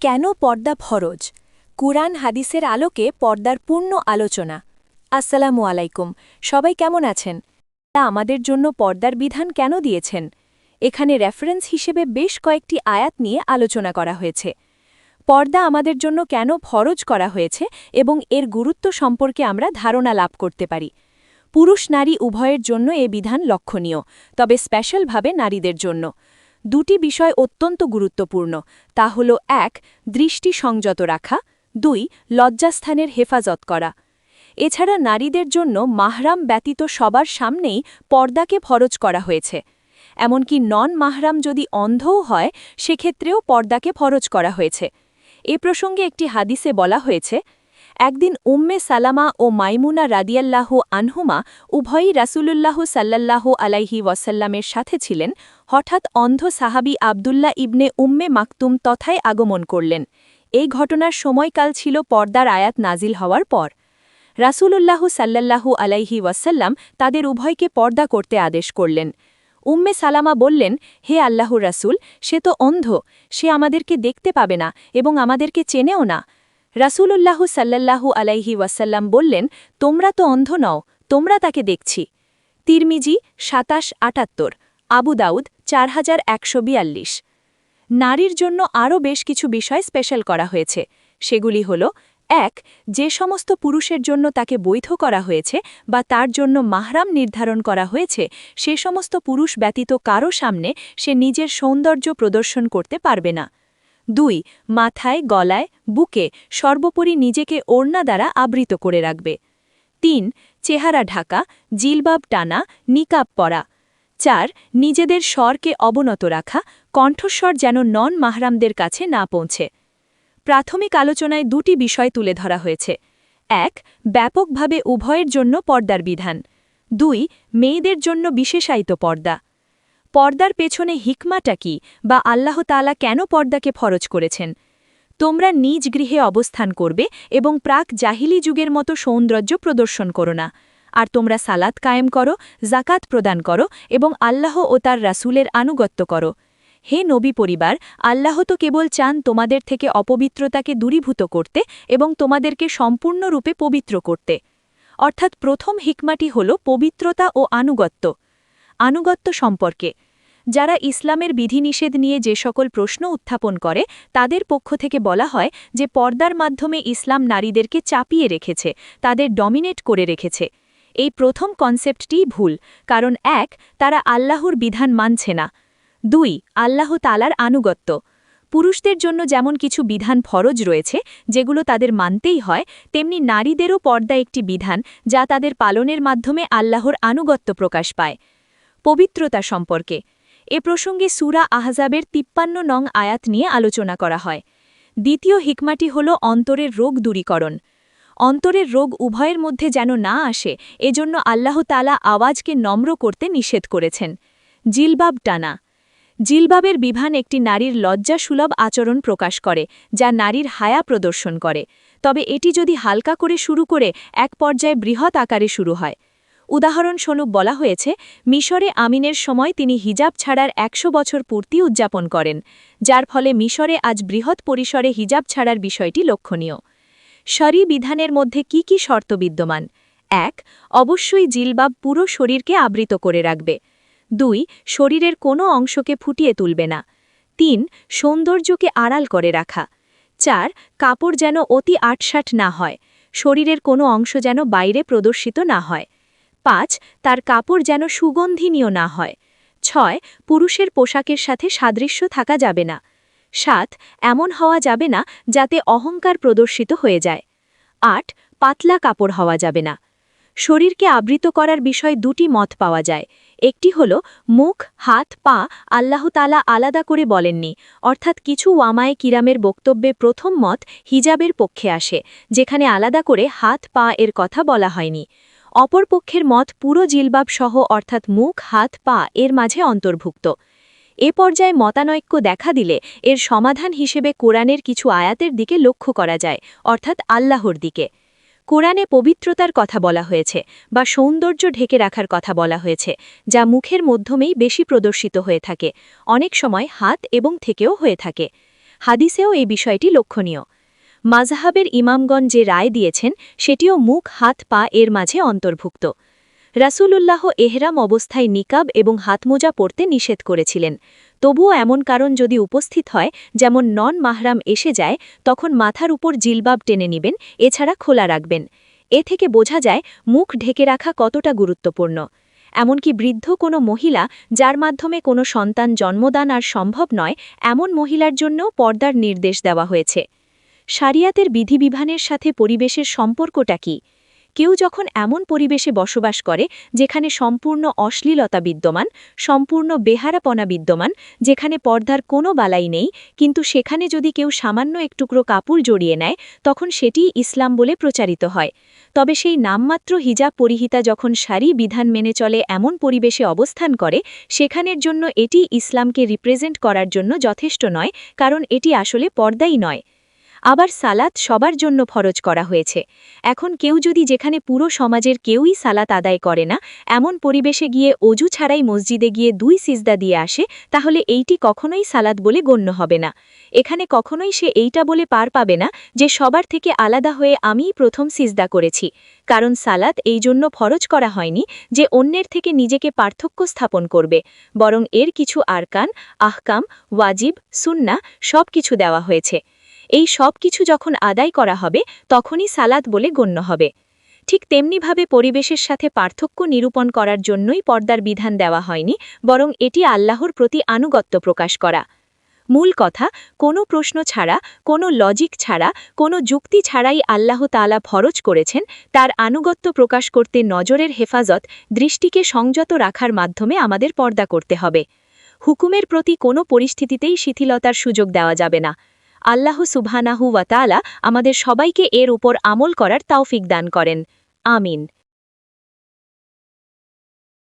কেন পর্দা ফরজ? কুরআন হাদিসের আলোকে পর্দার পূর্ণ আলোচনা। আসসালামু আলাইকুম। সবাই কেমন আছেন? তা আমাদের জন্য পর্দার বিধান কেন দিয়েছেন? এখানে রেফারেন্স হিসেবে বেশ কয়েকটি আয়াত নিয়ে আলোচনা করা হয়েছে। পর্দা আমাদের জন্য কেন ফরজ করা হয়েছে এবং এর গুরুত্ব সম্পর্কে আমরা ধারণা লাভ করতে পারি। পুরুষ নারী উভয়ের জন্য এ বিধান লক্ষণীয়, তবে স্পেশালভাবে নারীদের জন্য। দুটি বিষয় অত্যন্ত গুরুত্বপূর্ণ। তা হল, এক, দৃষ্টি সংযত রাখা। দুই, লজ্জাস্থানের হেফাজত করা। এছাড়া নারীদের জন্য মাহরাম ব্যতীত সবার সামনেই পর্দাকে ফরজ করা হয়েছে। এমনকি নন মাহরাম যদি অন্ধও হয়, সেক্ষেত্রেও পর্দাকে ফরজ করা হয়েছে। এ প্রসঙ্গে একটি হাদিসে বলা হয়েছে একদিন উম্মে সালামা ও মাইমুনা রাদিয়াল্লাহ আনহুমা উভয়ই রাসূলুল্লাহ সাল্লাল্লাহ আলাইহি ওয়াসাল্লামের সাথে ছিলেন, হঠাৎ অন্ধ সাহাবি আবদুল্লাহ ইবনে উম্মে মাকতুম তথায় আগমন করলেন। এই ঘটনার সময়কাল ছিল পর্দার আয়াত নাজিল হওয়ার পর। রাসূলুল্লাহ সাল্লাল্লাহু আলাইহি ওয়াসাল্লাম তাদের উভয়কে পর্দা করতে আদেশ করলেন। উম্মে সালামা বললেন, হে আল্লাহর রাসূল, সে তো অন্ধ, সে আমাদেরকে দেখতে পাবে না এবং আমাদেরকে চেনেও না। রাসূলুল্লাহ সাল্লাল্লাহু আলাইহি ওয়াসাল্লাম বললেন, তোমরা তো অন্ধ নও, তোমরা তাকে দেখছি। তিরমিজি সাতাশ আটাত্তর, আবু দাউদ চার হাজার একশো বিয়াল্লিশ। নারীর জন্য আরও বেশ কিছু বিষয় স্পেশাল করা হয়েছে। সেগুলি হল, এক, যে সমস্ত পুরুষের জন্য তাকে বৈধ করা হয়েছে বা তার জন্য মাহরাম নির্ধারণ করা হয়েছে, সে সমস্ত পুরুষ ব্যতীত কারও সামনে সে নিজের সৌন্দর্য প্রদর্শন করতে পারবে না। দুই, মাথায়, গলায়, বুকে সর্বোপরি নিজেকে ওড়না দ্বারা আবৃত করে রাখবে। তিন, চেহারা ঢাকা, জিলবাব টানা, নিকাব পরা। চার, নিজেদের স্বরকে অবনত রাখা, কণ্ঠস্বর যেন নন মাহরামদের কাছে না পৌঁছে। প্রাথমিক আলোচনায় দুটি বিষয় তুলে ধরা হয়েছে। এক, ব্যাপকভাবে উভয়ের জন্য পর্দার বিধান। দুই, মেয়েদের জন্য বিশেষায়িত পর্দা। পর্দার পেছনে হিকমাটা কি বা আল্লাহ তালা কেন পর্দাকে ফরজ করেছেন? তোমরা নিজ গৃহে অবস্থান করবে এবং প্রাক জাহিলি যুগের মতো সৌন্দর্য প্রদর্শন করো না। আর তোমরা সালাত কায়েম করো জাকাত প্রদান করো এবং আল্লাহ ও তার রাসুলের আনুগত্য করো। হে নবী পরিবার, আল্লাহ তো কেবল চান তোমাদের থেকে অপবিত্রতাকে দূরীভূত করতে এবং তোমাদেরকে সম্পূর্ণরূপে পবিত্র করতে। অর্থাৎ প্রথম হিকমাটি হল পবিত্রতা ও আনুগত্য। আনুগত্য সম্পর্কে। যারা ইসলামের বিধিনিষেধ নিয়ে যে সকল প্রশ্ন উত্থাপন করে, তাদের পক্ষ থেকে বলা হয় যে পর্দার মাধ্যমে ইসলাম নারীদেরকে চাপিয়ে রেখেছে, তাদের ডমিনেট করে রেখেছে। এই প্রথম কনসেপ্টটিই ভুল, কারণ এক, তারা আল্লাহর বিধান মানছে না। দুই, আল্লাহ তালার আনুগত্য। পুরুষদের জন্য যেমন কিছু বিধান ফরজ রয়েছে, যেগুলো তাদের মানতেই হয়, তেমনি নারীদেরও পর্দা একটি বিধান, যা তাদের পালনের মাধ্যমে আল্লাহর আনুগত্য প্রকাশ পায়। পবিত্রতা সম্পর্কে। এ প্রসঙ্গে সুরা আহজাবের তিপ্পান্ন নং আয়াত নিয়ে আলোচনা করা হয়। দ্বিতীয় হিকমাটি হল অন্তরের রোগ দূরীকরণ। অন্তরের রোগ উভয়ের মধ্যে যেন না আসে, এজন্য আল্লাহ তালা আওয়াজকে নম্র করতে নিষেধ করেছেন। জিলবাব টানা। জিলবাবের বিভান একটি নারীর লজ্জাসুলভ আচরণ প্রকাশ করে, যা নারীর হায়া প্রদর্শন করে। তবে এটি যদি হালকা করে শুরু করে, এক পর্যায়ে বৃহৎ আকারে শুরু হয়। উদাহরণস্বরূপ বলা হয়েছে, মিশরে আমিনের সময় তিনি হিজাব ছাড়ার একশো বছর পূর্তি উদযাপন করেন, যার ফলে মিশরে আজ বৃহৎ পরিসরে হিজাব ছাড়ার বিষয়টি লক্ষণীয়। শরী বিধানের মধ্যে কি কি শর্ত বিদ্যমান? এক, অবশ্যই জিলবাব পুরো শরীরকে আবৃত করে রাখবে। দুই, শরীরের কোনো অংশকে ফুটিয়ে তুলবে না। তিন, সৌন্দর্যকে আড়াল করে রাখা। চার, কাপড় যেন অতি আটসাট না হয়, শরীরের কোনো অংশ যেন বাইরে প্রদর্শিত না হয়। পাঁচ, তার কাপড় যেন সুগন্ধিনীয় না হয়। ছয়, পুরুষের পোশাকের সাথে সাদৃশ্য থাকা যাবে না। সাত, এমন হওয়া যাবে না যাতে অহংকার প্রদর্শিত হয়ে যায়। আট, পাতলা কাপড় হওয়া যাবে না। শরীরকে আবৃত করার বিষয় দুটি মত পাওয়া যায়। একটি হল, মুখ, হাত, পা আল্লাহ তালা আলাদা করে বলেননি, অর্থাৎ কিছু ওয়ামায় কিরামের বক্তব্যে প্রথম মত হিজাবের পক্ষে আসে, যেখানে আলাদা করে হাত, পা এর কথা বলা হয়নি। অপরপক্ষের মত পুরো জিলবাব সহ অর্থাৎ মুখ, হাত, পা এর মাঝে অন্তর্ভুক্ত। এ পর্যায়ে মতানৈক্য দেখা দিলে এর সমাধান হিসেবে কোরআনের কিছু আয়াতের দিকে লক্ষ্য করা যায়, অর্থাৎ আল্লাহর দিকে। কোরআনে পবিত্রতার কথা বলা হয়েছে বা সৌন্দর্য ঢেকে রাখার কথা বলা হয়েছে, যা মুখের মাধ্যমেই বেশি প্রদর্শিত হয়ে থাকে, অনেক সময় হাত এবং থেকেও হয়ে থাকে। হাদিসেও এই বিষয়টি লক্ষণীয়। মাজাহাবের ইমামগণ যে রায় দিয়েছেন, সেটিও মুখ, হাত, পা এর মাঝে অন্তর্ভুক্ত। রাসূলুল্লাহ এহরাম অবস্থায় নিকাব এবং হাতমোজা পরতে নিষেধ করেছিলেন। তবুও এমন কারণ যদি উপস্থিত হয়, যেমন নন মাহরাম এসে যায়, তখন মাথার উপর জিলবাব টেনে নিবেন, এছাড়া খোলা রাখবেন। এ থেকে বোঝা যায়, মুখ ঢেকে রাখা কতটা গুরুত্বপূর্ণ। এমনকি বৃদ্ধ কোনো মহিলা, যার মাধ্যমে কোনো সন্তান জন্মদান আর সম্ভব নয়, এমন মহিলার জন্যও পর্দার নির্দেশ দেওয়া হয়েছে। শারিয়াতের বিধিবিধানের সাথে পরিবেশের সম্পর্কটা কি? কেউ যখন এমন পরিবেশে বসবাস করে, যেখানে সম্পূর্ণ অশ্লীলতা বিদ্যমান, সম্পূর্ণ বেহারাপনা বিদ্যমান, যেখানে পর্দার কোনো বালাই নেই, কিন্তু সেখানে যদি কেউ সামান্য একটুকরো কাপড় জড়িয়ে নেয়, তখন সেটিই ইসলাম বলে প্রচারিত হয়। তবে সেই নামমাত্র হিজাব পরিহিতা যখন সারি বিধান মেনে চলে এমন পরিবেশে অবস্থান করে, সেখানের জন্য এটি ইসলামকে রিপ্রেজেন্ট করার জন্য যথেষ্ট নয়, কারণ এটি আসলে পর্দাই নয়। আবার সালাত সবার জন্য ফরজ করা হয়েছে। এখন কেউ যদি যেখানে পুরো সমাজের কেউই সালাত আদায় করে না, এমন পরিবেশে গিয়ে অজু ছাড়াই মসজিদে গিয়ে দুই সিজদা দিয়ে আসে, তাহলে এইটি কখনোই সালাত বলে গণ্য হবে না। এখানে কখনোই সে এইটা বলে পার পাবে না যে সবার থেকে আলাদা হয়ে আমিই প্রথম সিজদা করেছি। কারণ সালাত এই জন্য ফরজ করা হয়নি যে অন্যের থেকে নিজেকে পার্থক্য স্থাপন করবে, বরং এর কিছু আরকান, আহকাম, ওয়াজিব সুন্না সব কিছু দেওয়া হয়েছে। এই সব কিছু যখন আদায় করা হবে, তখনই সালাত বলে গণ্য হবে। ঠিক তেমনিভাবে পরিবেশের সাথে পার্থক্য নিরূপণ করার জন্যই পর্দার বিধান দেওয়া হয়নি, বরং এটি আল্লাহর প্রতি আনুগত্য প্রকাশ করা। মূল কথা, কোনো প্রশ্ন ছাড়া, কোনো লজিক ছাড়া, কোনো যুক্তি ছাড়াই আল্লাহ তালা ফরজ করেছেন, তার আনুগত্য প্রকাশ করতে নজরের হেফাজত, দৃষ্টিকে সংযত রাখার মাধ্যমে আমাদের পর্দা করতে হবে। হুকুমের প্রতি কোনো পরিস্থিতিতেই শিথিলতার সুযোগ দেওয়া যাবে না। আল্লাহ সুবহানাহু ওয়াতালা আমাদের সবাইকে এর উপর আমল করার তাওফিক দান করেন। আমিন।